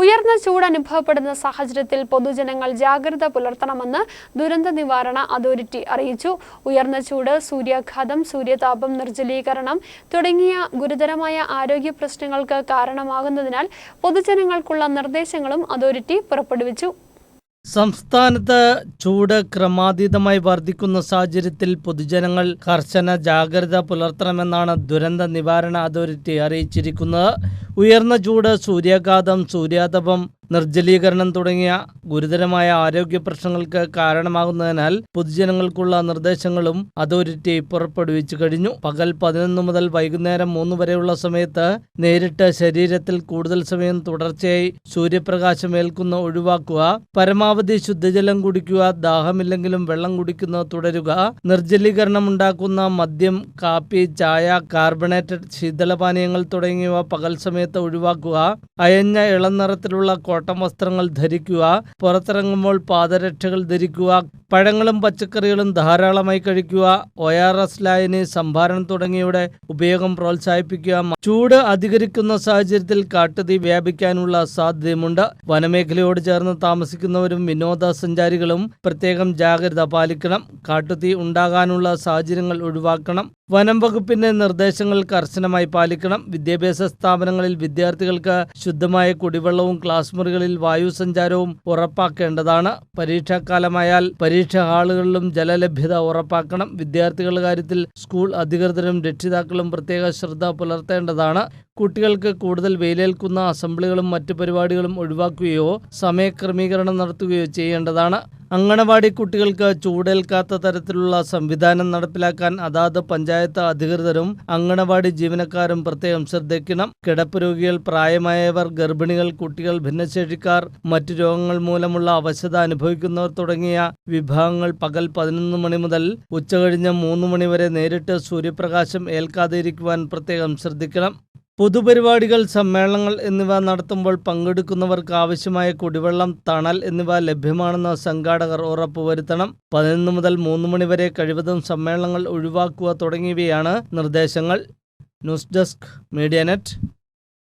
ഉയർന്ന ചൂട് അനുഭവപ്പെടുന്ന സാഹചര്യത്തിൽ പൊതുജനങ്ങൾ ജാഗ്രത പുലർത്തണമെന്ന് ദുരന്ത നിവാരണ അതോറിറ്റി അറിയിച്ചു. ഉയർന്ന ചൂട് സൂര്യാഘാതം സൂര്യതാപം നിർജലീകരണം തുടങ്ങിയ ഗുരുതരമായ ആരോഗ്യ പ്രശ്നങ്ങൾക്ക് കാരണമാകുന്നതിനാൽ പൊതുജനങ്ങൾക്കുള്ള നിർദ്ദേശങ്ങളും അതോറിറ്റി പുറപ്പെടുവിച്ചു. സംസ്ഥാനത്ത് ചൂട് ക്രമാതീതമായി വർദ്ധിക്കുന്ന സാഹചര്യത്തിൽ പൊതുജനങ്ങൾ കർശന ജാഗ്രത പുലർത്തണമെന്നാണ് ദുരന്ത നിവാരണ അതോറിറ്റി അറിയിച്ചിരിക്കുന്നത്. ഉയർന്ന ചൂട് സൂര്യാഘാതം സൂര്യാതപം നിർജലീകരണം തുടങ്ങിയ ഗുരുതരമായ ആരോഗ്യ പ്രശ്നങ്ങൾക്ക് കാരണമാകുന്നതിനാൽ പൊതുജനങ്ങൾക്കുള്ള നിർദ്ദേശങ്ങളും അതോറിറ്റി പുറപ്പെടുവിച്ചു കഴിഞ്ഞു. പകൽ പതിനൊന്ന് മുതൽ വൈകുന്നേരം മൂന്ന് വരെയുള്ള സമയത്ത് നേരിട്ട് ശരീരത്തിൽ കൂടുതൽ സമയം തുടർച്ചയായി സൂര്യപ്രകാശം ഏൽക്കുന്ന ഒഴിവാക്കുക പരമാവധി ശുദ്ധജലം കുടിക്കുക ദാഹമില്ലെങ്കിലും വെള്ളം കുടിക്കുന്നത് തുടരുക നിർജലീകരണം ഉണ്ടാക്കുന്ന മദ്യം കാപ്പി ചായ കാർബണേറ്റഡ് ശീതളപാനീയങ്ങൾ തുടങ്ങിയവ പകൽ സമയത്ത് ഒഴിവാക്കുക അയഞ്ഞ ഇളം കോട്ടൺ വസ്ത്രങ്ങൾ ധരിക്കുക പുറത്തിറങ്ങുമ്പോൾ പാദരക്ഷകൾ ധരിക്കുക പഴങ്ങളും പച്ചക്കറികളും ധാരാളമായി കഴിക്കുക ഒ ആർ എസ് ലായനി സംഭാരണം തുടങ്ങിയവയുടെ ഉപയോഗം പ്രോത്സാഹിപ്പിക്കുക ചൂട് അധികരിക്കുന്ന സാഹചര്യത്തിൽ കാട്ടുതീ വ്യാപിക്കാനുള്ള സാധ്യതയുമുണ്ട്. വനമേഖലയോട് ചേർന്ന് താമസിക്കുന്നവരും വിനോദസഞ്ചാരികളും പ്രത്യേകം ജാഗ്രത പാലിക്കണം. കാട്ടുതീ ഉണ്ടാകാനുള്ള സാഹചര്യങ്ങൾ ഒഴിവാക്കണം. വനം വകുപ്പിന്റെ നിർദ്ദേശങ്ങൾ കർശനമായി പാലിക്കണം. വിദ്യാഭ്യാസ സ്ഥാപനങ്ങളിൽ വിദ്യാർത്ഥികൾക്ക് ശുദ്ധമായ കുടിവെള്ളവും ക്ലാസ് മുറികളിൽ വായു സഞ്ചാരവും ഉറപ്പാക്കേണ്ടതാണ്. പരീക്ഷാകാലമായാൽ പരീക്ഷാ ഹാളുകളിലും ജലലഭ്യത ഉറപ്പാക്കണം. വിദ്യാർത്ഥികളുടെ കാര്യത്തിൽ സ്കൂൾ അധികൃതരും രക്ഷിതാക്കളും പ്രത്യേക ശ്രദ്ധ പുലർത്തേണ്ടതാണ്. കുട്ടികൾക്ക് കൂടുതൽ വെയിലേൽക്കുന്ന അസംബ്ലികളും മറ്റു പരിപാടികളും ഒഴിവാക്കുകയോ സമയക്രമീകരണം നടത്തുകയോ ചെയ്യേണ്ടതാണ്. അങ്കണവാടി കുട്ടികൾക്ക് ചൂടേൽക്കാത്ത തരത്തിലുള്ള സംവിധാനം നടപ്പിലാക്കാൻ അതാത് പഞ്ചായത്ത് അധികൃതരും അങ്കണവാടി ജീവനക്കാരും പ്രത്യേകം ശ്രദ്ധിക്കണം. കിടപ്പ് രോഗികൾ പ്രായമായവർ ഗർഭിണികൾ കുട്ടികൾ ഭിന്നശേഷിക്കാർ മറ്റു രോഗങ്ങൾ മൂലമുള്ള അവശത അനുഭവിക്കുന്നവർ തുടങ്ങിയ വിഭാഗങ്ങൾ പകൽ പതിനൊന്ന് മണി മുതൽ ഉച്ചകഴിഞ്ഞ് മൂന്ന് മണിവരെ നേരിട്ട് സൂര്യപ്രകാശം ഏൽക്കാതിരിക്കുവാൻ പ്രത്യേകം ശ്രദ്ധിക്കണം. പൊതുപരിപാടികൾ സമ്മേളനങ്ങൾ എന്നിവ നടത്തുമ്പോൾ പങ്കെടുക്കുന്നവർക്ക് ആവശ്യമായ കുടിവെള്ളം തണൽ എന്നിവ ലഭ്യമാണെന്ന് സംഘാടകർ ഉറപ്പുവരുത്തണം. പതിനൊന്ന് മുതൽ മൂന്ന് മണിവരെ കഴിവതും സമ്മേളനങ്ങൾ ഒഴിവാക്കുക തുടങ്ങിയവയാണ് നിർദ്ദേശങ്ങൾ. News desk media net.